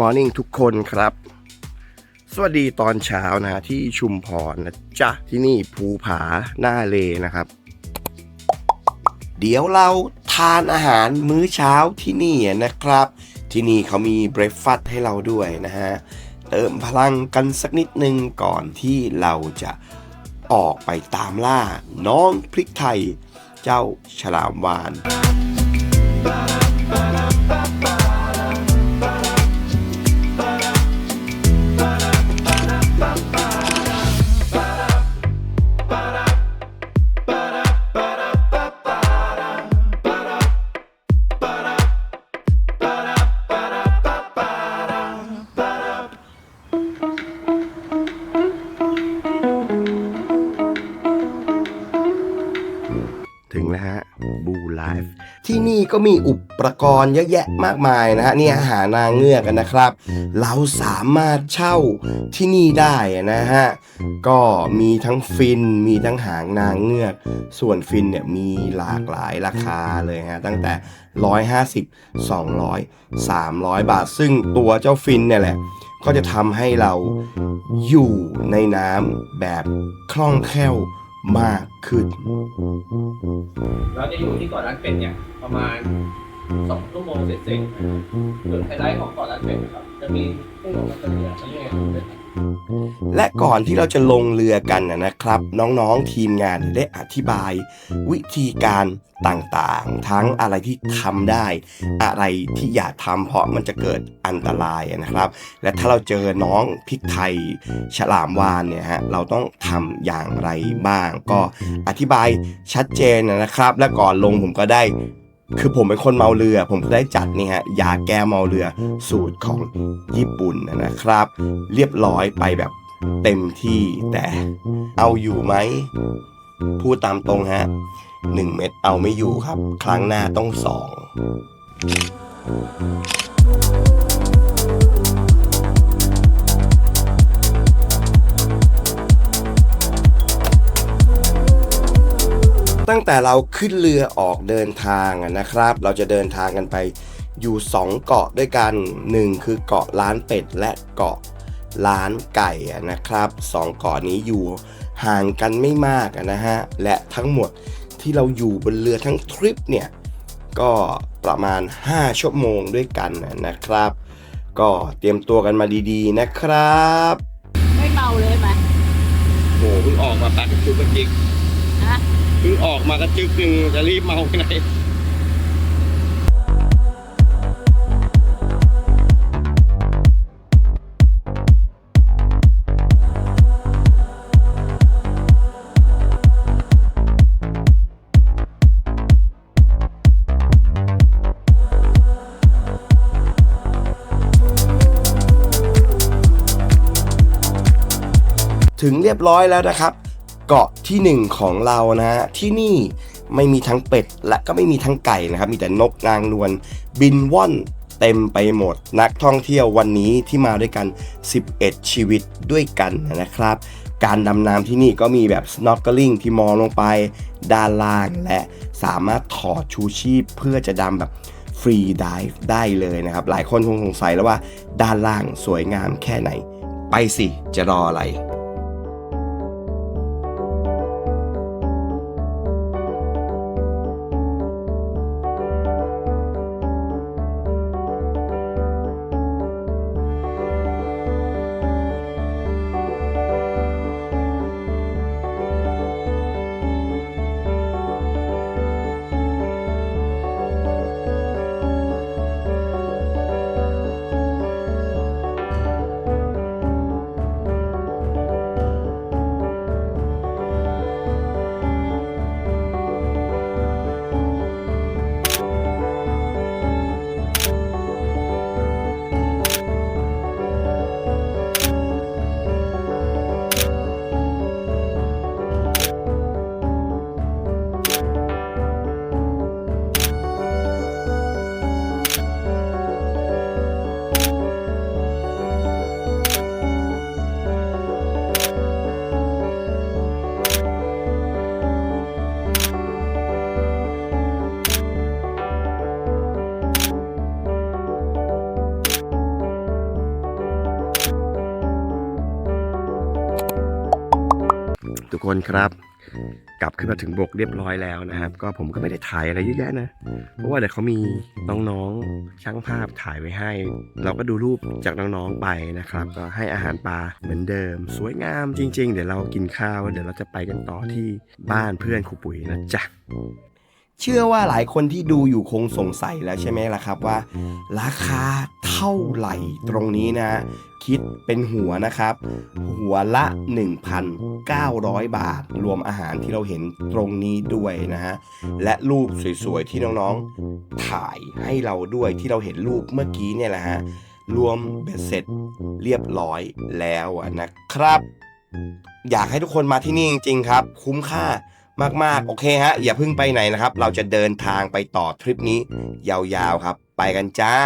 Morning ทุกคนครับ สวัสดีตอนเช้านะที่ชุมพรนะจ๊ะ ที่นี่ภูผาหน้าเลนะครับ เดี๋ยวเราทานอาหารมื้อเช้าที่นี่นะครับ ที่นี่เขามีเบรคฟาสต์ให้เราด้วยนะฮะ เติมพลังกันสักนิดนึงก่อนที่เราจะออกไปตามล่าน้องพริกไทย เจ้าฉลามวาน ที่นี่ก็มีอุปกรณ์เยอะแยะมากมายนะฮะนี่อาหารนางเงือกกันนะครับ เราสามารถเช่าที่นี่ได้นะฮะก็มีทั้งฟินมีทั้งหางนางเงือก ส่วนฟินเนี่ยมีหลากหลายราคาเลยฮะตั้งแต่ 150 200 300 บาท ซึ่งตัวเจ้าฟินเนี่ยแหละก็จะทำให้เราอยู่ในน้ำแบบคล่องแคล่ว มากขึ้น เราจะอยู่ที่เกาะล้านเป็ดเนี่ยประมาณสองชั่วโมงเสร็จๆนะครับส่วนไฮไลท์ของเกาะล้านเป็ดนครับจะมีกุ้งกับเรือเขาเรียกว่าเป็น และก่อนที่เราจะลงเรือกันนะครับ น้องๆทีมงานได้อธิบาย วิธีการต่างๆ ทั้งอะไรที่ทำได้ อะไรที่อย่าทำเพราะมันจะเกิดอันตรายนะครับ และถ้าเราเจอน้องพริกไทยฉลามวานเนี่ยฮะเราต้องทำอย่างไรบ้าง ก็อธิบายชัดเจนนะครับ และก่อนลงผมก็ได้ คือผมเป็นคนเมาเรือ ผมก็ได้จัดนี่ฮะยาแก้เมาเรือสูตรของญี่ปุ่นนะครับ เรียบร้อยไปแบบเต็มที่แต่เอาอยู่ไหมพูดตามตรงฮะหนึ่งเม็ดเอาไม่อยู่ครับ ครั้งหน้าต้องสอง ตั้งแต่เราขึ้นเรือออกเดินทางอะนะครับ เราจะเดินทางกันไปอยู่ 2 เกาะด้วยกัน 1 คือเกาะล้านเป็ดและเกาะล้านไก่อะนะครับสองเกาะนี้อยู่ห่างกันไม่มากอะนะฮะ และทั้งหมดที่เราอยู่บนเรือทั้งทริปเนี่ย ก็ประมาณ 5 ชั่วโมงด้วยกันอะนะครับ ก็เตรียมตัวกันมาดีๆนะครับ ไม่เมาเลยไหมโอ้โหเพิ่งออกมาแป๊บจุกกระจิกฮะเพิ่งออกมากระจึกหนึ่งจะรีบเมาไปไหนถึงเรียบร้อยแล้วนะครับ เกาะที่หนึ่งของเรานะฮะที่นี่ไม่มีทั้งเป็ด และก็ไม่มีทั้งไก่นะครับ มีแต่นกนางนวลบินว่อนเต็มไปหมด นักท่องเที่ยววันนี้ที่มาด้วยกัน 11 ชีวิตด้วยกันนะครับ การดำน้ำที่นี่ก็มีแบบ snorkeling ที่มองลงไปด้านล่างและสามารถถอดชูชีพเพื่อจะดำแบบฟรีดิฟได้เลยนะครับ หลายคนคงสงสัยแล้วว่าด้านล่างสวยงามแค่ไหน ไปสิจะรออะไร ทุกคนครับ กลับขึ้นมาถึงบกเรียบร้อยแล้วนะครับ ก็ผมก็ไม่ได้ถ่ายอะไรเยอะแยะนะ เพราะว่าเดี๋ยวเขามีน้องๆช่างภาพถ่ายไว้ให้ เราก็ดูรูปจากน้องๆไปนะครับ ก็ให้อาหารปลาเหมือนเดิม สวยงามจริง ๆ เดี๋ยวเรากินข้าว เดี๋ยวเราจะไปกันต่อที่บ้านเพื่อนครูปุ๋ยนะจ๊ะ เชื่อว่าหลายคนที่ดูอยู่คงสงสัยแล้วใช่ไหมล่ะครับว่า ราคาเท่าไหร่ตรงนี้นะ คิดเป็นหัวนะครับ หัวละ 1,900 บาท รวมอาหารที่เราเห็นตรงนี้ด้วยนะฮะและรูปสวยๆ ที่น้องๆถ่ายให้เราด้วยที่เราเห็นรูปเมื่อกี้เนี่ยแหละฮะรวมเบ็ดเสร็จเรียบร้อยแล้วนะครับ อยากให้ทุกคนมาที่นี่จริงๆครับ คุ้มค่า มากๆ โอเคฮะ อย่าเพิ่งไปไหนนะครับ เราจะเดินทางไปต่อทริปนี้ ยาวๆครับ ไปกันจ้า